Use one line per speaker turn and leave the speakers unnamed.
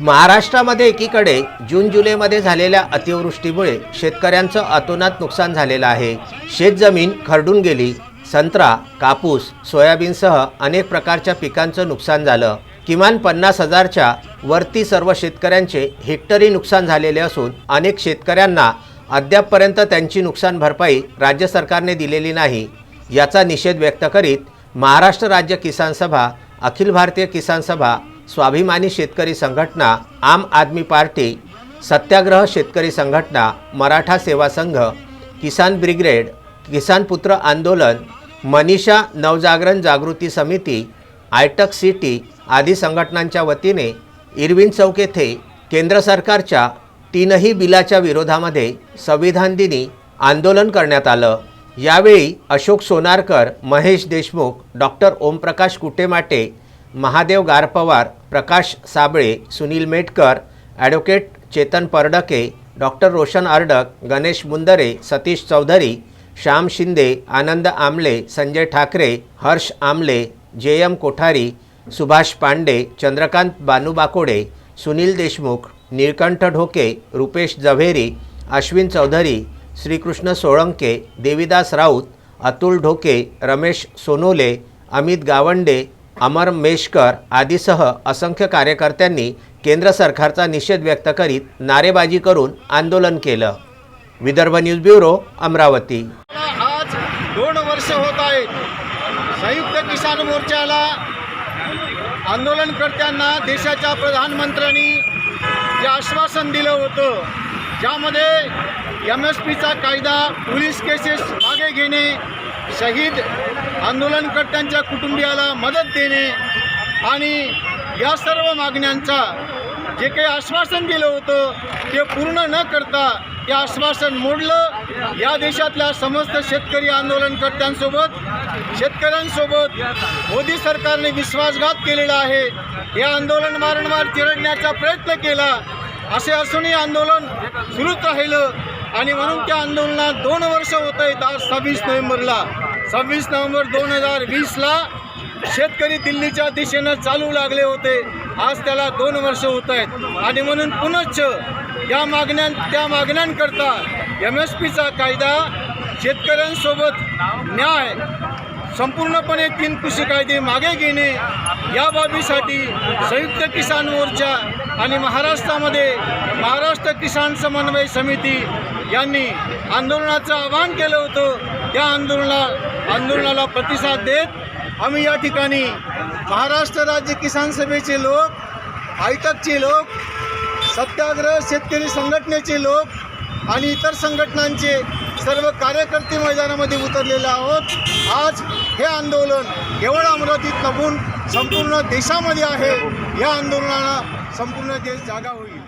महाराष्ट्रामध्ये एकीकडे जून जुलैमध्ये झालेल्या अतिवृष्टीमुळे शेतकऱ्यांचं अतोनात नुकसान झालेलं आहे. शेतजमीन खरडून गेली. संत्रा कापूस सोयाबीनसह अनेक प्रकारच्या पिकांचं नुकसान झालं. किमान पन्नास हजारच्या वरती सर्व शेतकऱ्यांचे हेक्टरी नुकसान झालेले असून अनेक शेतकऱ्यांना अद्यापपर्यंत त्यांची नुकसान भरपाई राज्य सरकारने दिलेली नाही. याचा निषेध व्यक्त करीत महाराष्ट्र राज्य किसान सभा अखिल भारतीय किसान सभा स्वाभिमानी शेतकरी संघटना आम आदमी पार्टी सत्याग्रह शेतकरी संघटना मराठा सेवा संघ किसान ब्रिगेड किसान पुत्र आंदोलन मनीषा नवजागरण जागृती समिती आयटक सिटी आदी संघटनांच्या वतीने इरविन चौक येथे केंद्र सरकारच्या तीनही बिलाच्या विरोधामध्ये संविधान दिनी आंदोलन करण्यात आलं. यावेळी Ashok Sonarkar Mahesh Deshmukh doctor Omprakash Kutemate Mahadev Garapwar Prakash Sable Sunil Metkar advocate Chetan Pardake doctor Roshan Ardak Ganesh Mundre Satish Chaudhari Shyam Shinde Anand Amle Sanjay Thackeray Harsh Amle J M Kothari Subhash Pande Chandrakant Banubakode Sunil Deshmukh Nilkanth Dhoke Rupesh Javheri Ashwin Chaudhari Shrikrishna Solanke Devidas Raut Atul Dhoke Ramesh Sonole Amit Gawande Amar Meshkar आदीसह असंख्य कार्यकर्त्यांनी केंद्र सरकारचा निषेध व्यक्त करीत नारेबाजी करून आंदोलन केलं. Vidarbha news bureau Amravati.
आज दोन वर्ष होत आहेत. संयुक्त किसान मोर्चाला आंदोलनकर्त्यांना देशाच्या प्रधानमंत्र्यांनी जे आश्वासन दिलं होतं ज्यामध्ये एम एस पीचा कायदा पोलीस केसेस मागे घेणे शहीद आंदोलनकर्त्यांच्या कुटुंबियाला मदत देणे आणि या सर्व मागण्यांचा जे काही आश्वासन दिलं होतं ते पूर्ण न करता ते आश्वासन मोडलं. या देशातल्या समस्त शेतकरी आंदोलनकर्त्यांसोबत शेतकऱ्यांसोबत मोदी सरकारने विश्वासघात केलेला आहे. हे आंदोलन वारंवार चिरडण्याचा प्रयत्न केला. असे असूनही आंदोलन सुरूच राहिलं आणि म्हणून त्या आंदोलनात दोन वर्ष होत आहेत आज सव्वीस नोव्हेंबरला. सव्वीस नोव्हेंबर दोन हजार वीसला शेतकरी दिल्लीच्या दिशेनं चालू लागले होते. आज त्याला दोन वर्ष होत आहेत. आणि म्हणून पुनश्च या मागण्यां त्या मागण्यांकरता एम एस पीचा कायदा शेतकऱ्यांसोबत न्याय संपूर्णपणे तीन कृषी कायदे मागे घेणे या बाबीसाठी संयुक्त किसान मोर्चा आणि महाराष्ट्रामध्ये महाराष्ट्र किसान समन्वय समिती यांनी आंदोलनाचं आवाहन केलं होतं. त्या आंदोलनात आंदोलनाला प्रतिसाद देत आम्ही या ठिकाणी महाराष्ट्र राज्य किसान सभेचे लोक आयटकचे लोक सत्याग्रह शेतकरी संघटनेचे लोक आणि इतर संघटनांचे सर्व कार्यकर्ते मैदानामध्ये उतरलेले आहोत. आज हे आंदोलन केवळ अमरावतीत नसून संपूर्ण देशामध्ये आहे. या आंदोलनाला संपूर्ण देश जागा होईल.